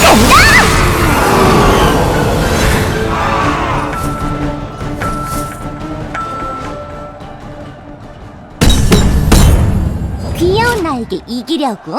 간다! 귀여운 나에게 이기려고?